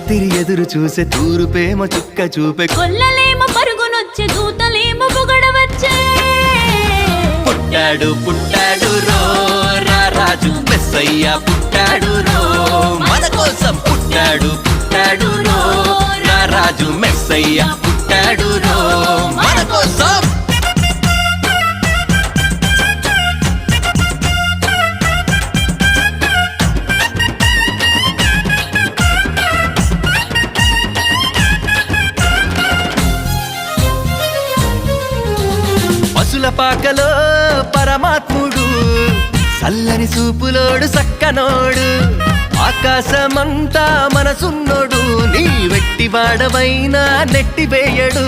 రాత్రి ఎదురు చూసే తూరుపేమ చుక్క చూపే కొల్లలేమో పరుగునొచ్చే దూతలేమో పొగడవచ్చే. పుట్టాడు పుట్టాడు రో రాజు మెస్సయ్య పుట్టాడు రో. మన కోసం పుట్టాడు పుట్టాడు రో రా రాజు మెస్సయ్య పశుల పాకలో పరమాత్ముడు. చల్లని చూపులోడు సక్కనోడు ఆకాశమంతా మనసున్నోడు. నీ వెట్టి వాడవైనా నెట్టివేయడు.